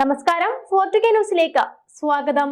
നമസ്കാരം. ഫോർട്ടുഗേ ന്യൂസിലേക്ക് സ്വാഗതം.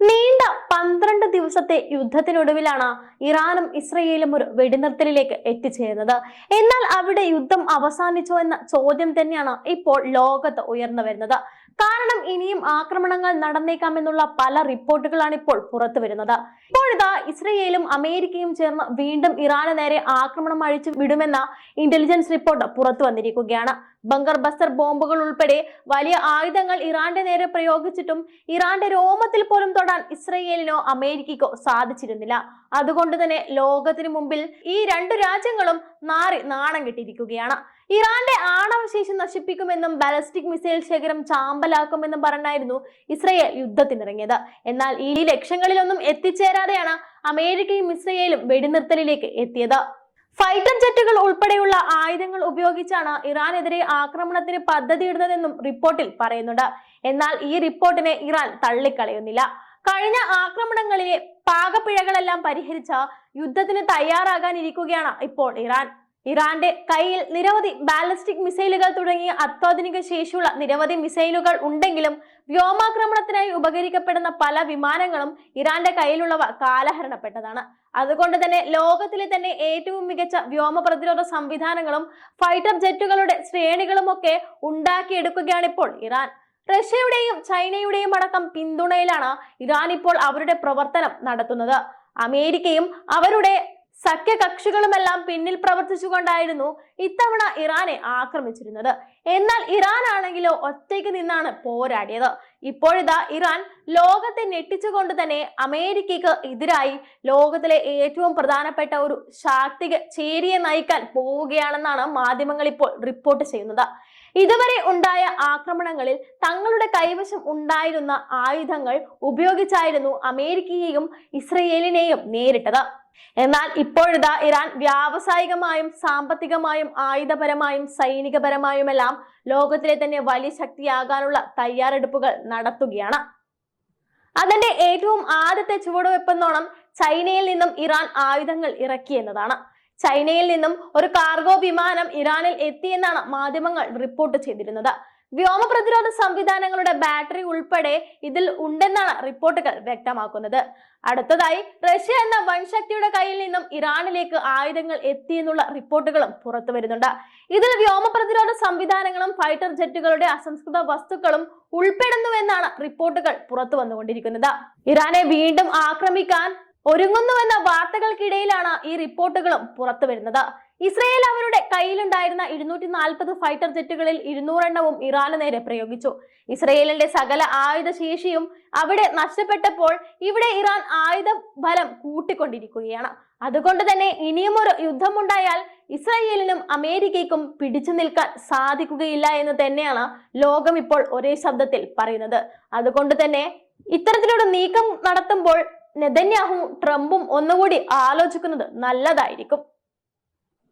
നീണ്ട പന്ത്രണ്ട് ദിവസത്തെ യുദ്ധത്തിനൊടുവിലാണ് ഇറാനും ഇസ്രയേലും ഒരു വെടിനിർത്തലിലേക്ക് എത്തിച്ചേരുന്നത്. എന്നാൽ അവിടെ യുദ്ധം അവസാനിച്ചോ എന്ന ചോദ്യം തന്നെയാണ് ഇപ്പോൾ ലോകത്ത് ഉയർന്നു വരുന്നത്. കാരണം ഇനിയും ആക്രമണങ്ങൾ നടന്നേക്കാമെന്നുള്ള പല റിപ്പോർട്ടുകളാണ് ഇപ്പോൾ പുറത്തു വരുന്നത്. ഇപ്പോഴിതാ ഇസ്രയേലും അമേരിക്കയും ചേർന്ന് വീണ്ടും ഇറാന് നേരെ ആക്രമണം അഴിച്ചു വിടുമെന്ന ഇന്റലിജൻസ് റിപ്പോർട്ട് പുറത്തു വന്നിരിക്കുകയാണ്. ബങ്കർ ബസ്റ്റർ ബോംബുകൾ ഉൾപ്പെടെ വലിയ ആയുധങ്ങൾ ഇറാന്റെ നേരെ പ്രയോഗിച്ചിട്ടും ഇറാന്റെ രോമത്തിൽ പോലും തൊടാൻ ഇസ്രയേലിനോ അമേരിക്കയ്ക്കോ സാധിച്ചിരുന്നില്ല. അതുകൊണ്ട് തന്നെ ലോകത്തിന് മുമ്പിൽ ഈ രണ്ടു രാജ്യങ്ങളും നാറി നാണം കെട്ടിയിരിക്കുകയാണ്. ഇറാന്റെ ആണവശേഷി നശിപ്പിക്കുമെന്നും ബാലിസ്റ്റിക് മിസൈൽ ശേഖരം ചാമ്പലാക്കുമെന്നും പറഞ്ഞായിരുന്നു ഇസ്രയേൽ യുദ്ധത്തിനിറങ്ങിയത്. എന്നാൽ ഈ ലക്ഷ്യങ്ങളിലൊന്നും എത്തിച്ചേരാതെയാണ് അമേരിക്കയും ഇസ്രയേലും വെടിനിർത്തലിലേക്ക് എത്തിയത്. ഫൈറ്റർ ജെറ്റുകൾ ഉൾപ്പെടെയുള്ള ആയുധങ്ങൾ ഉപയോഗിച്ചാണ് ഇറാനെതിരെ ആക്രമണത്തിന് പദ്ധതിയിടുന്നതെന്നും റിപ്പോർട്ടിൽ പറയുന്നുണ്ട്. എന്നാൽ ഈ റിപ്പോർട്ടിനെ ഇറാൻ തള്ളിക്കളയുന്നില്ല. കഴിഞ്ഞ ആക്രമണങ്ങളിലെ പാകപ്പിഴകളെല്ലാം പരിഹരിച്ച യുദ്ധത്തിന് തയ്യാറാകാനിരിക്കുകയാണ് ഇപ്പോൾ ഇറാൻ. ഇറാന്റെ കയ്യിൽ നിരവധി ബാലിസ്റ്റിക് മിസൈലുകൾ തുടങ്ങിയ അത്യാധുനിക ശേഷിയുള്ള നിരവധി മിസൈലുകൾ ഉണ്ടെങ്കിലും വ്യോമാക്രമണത്തിനായി ഉപകരിക്കപ്പെടുന്ന പല വിമാനങ്ങളും ഇറാന്റെ കയ്യിലുള്ളവ കാലഹരണപ്പെട്ടതാണ്. അതുകൊണ്ട് തന്നെ ലോകത്തിലെ തന്നെ ഏറ്റവും മികച്ച വ്യോമ പ്രതിരോധ സംവിധാനങ്ങളും ഫൈറ്റർ ജെറ്റുകളുടെ ശ്രേണികളുമൊക്കെ ഉണ്ടാക്കിയെടുക്കുകയാണ് ഇപ്പോൾ ഇറാൻ. റഷ്യയുടെയും ചൈനയുടെയും അടക്കം പിന്തുണയിലാണ് ഇറാൻ ഇപ്പോൾ അവരുടെ പ്രവർത്തനം നടത്തുന്നത്. അമേരിക്കയും അവരുടെ സഖ്യകക്ഷികളുമെല്ലാം പിന്നിൽ പ്രവർത്തിച്ചുകൊണ്ടായിരുന്നു ഇത്തവണ ഇറാനെ ആക്രമിച്ചിരുന്നത്. എന്നാൽ ഇറാൻ ആണെങ്കിലോ ഒറ്റയ്ക്ക് നിന്നാണ് പോരാടിയത്. ഇപ്പോഴിതാ ഇറാൻ ലോകത്തെ ഞെട്ടിച്ചുകൊണ്ട് തന്നെ അമേരിക്കയ്ക്ക് എതിരായി ലോകത്തിലെ ഏറ്റവും പ്രധാനപ്പെട്ട ഒരു ശാക്തിക ചേരിയെ നയിക്കാൻ പോവുകയാണെന്നാണ് മാധ്യമങ്ങൾ ഇപ്പോൾ റിപ്പോർട്ട് ചെയ്യുന്നത്. ഇതുവരെ ഉണ്ടായ ആക്രമണങ്ങളിൽ തങ്ങളുടെ കൈവശം ഉണ്ടായിരുന്ന ആയുധങ്ങൾ ഉപയോഗിച്ചായിരുന്നു അമേരിക്കയെയും ഇസ്രയേലിനെയും നേരിട്ടത്. എന്നാൽ ഇപ്പോഴിതാ ഇറാൻ വ്യാവസായികമായും സാമ്പത്തികമായും ആയുധപരമായും സൈനികപരമായുമെല്ലാം ലോകത്തിലെ തന്നെ വലിയ ശക്തിയാകാനുള്ള തയ്യാറെടുപ്പുകൾ നടത്തുകയാണ്. അതിന്റെ ഏറ്റവും ആദ്യത്തെ ചുവടുവെപ്പെന്നോണം ചൈനയിൽ നിന്നും ഇറാൻ ആയുധങ്ങൾ ഇറക്കി എന്നതാണ് ചൈനയിൽ നിന്നും ഒരു കാർഗോ വിമാനം ഇറാനിൽ എത്തിയെന്നാണ് മാധ്യമങ്ങൾ റിപ്പോർട്ട് ചെയ്തിരുന്നത്. വ്യോമ പ്രതിരോധ സംവിധാനങ്ങളുടെ ബാറ്ററി ഉൾപ്പെടെ ഇതിൽ ഉണ്ടെന്നാണ് റിപ്പോർട്ടുകൾ വ്യക്തമാക്കുന്നത്. അടുത്തതായി റഷ്യ എന്ന വൻശക്തിയുടെ കയ്യിൽ നിന്നും ഇറാനിലേക്ക് ആയുധങ്ങൾ എത്തിയെന്നുള്ള റിപ്പോർട്ടുകളും പുറത്തു വരുന്നുണ്ട്. ഇതിൽ വ്യോമ പ്രതിരോധ സംവിധാനങ്ങളും ഫൈറ്റർ ജെറ്റുകളുടെ അസംസ്കൃത വസ്തുക്കളും ഉൾപ്പെടുന്നുവെന്നാണ് റിപ്പോർട്ടുകൾ പുറത്തു വന്നുകൊണ്ടിരിക്കുന്നത്. ഇറാനെ വീണ്ടും ആക്രമിക്കാൻ ഒരുങ്ങുന്നുവെന്ന വാർത്തകൾക്കിടയിലാണ് ഈ റിപ്പോർട്ടുകളും പുറത്തു വരുന്നത്. ഇസ്രയേൽ അവരുടെ കയ്യിലുണ്ടായിരുന്ന ഇരുന്നൂറ്റി നാൽപ്പത് ഫൈറ്റർ ജെറ്റുകളിൽ ഇരുന്നൂറെണ്ണവും ഇറാന് നേരെ പ്രയോഗിച്ചു. ഇസ്രയേലിന്റെ സകല ആയുധ ശേഷിയും അവിടെ നഷ്ടപ്പെട്ടപ്പോൾ ഇവിടെ ഇറാൻ ആയുധ ബലം കൂട്ടിക്കൊണ്ടിരിക്കുകയാണ്. അതുകൊണ്ട് തന്നെ ഇനിയും ഒരു യുദ്ധമുണ്ടായാൽ ഇസ്രയേലിനും അമേരിക്കയ്ക്കും പിടിച്ചു നിൽക്കാൻ സാധിക്കുകയില്ല എന്ന് തന്നെയാണ് ലോകം ഇപ്പോൾ ഒരേ ശബ്ദത്തിൽ പറയുന്നത്. അതുകൊണ്ട് തന്നെ ഇത്തരത്തിലൊരു നീക്കം നടത്തുമ്പോൾ നെതന്യാഹു ട്രംപും ഒന്നുകൂടി ആലോചിക്കുന്നത് നല്ലതായിരിക്കും.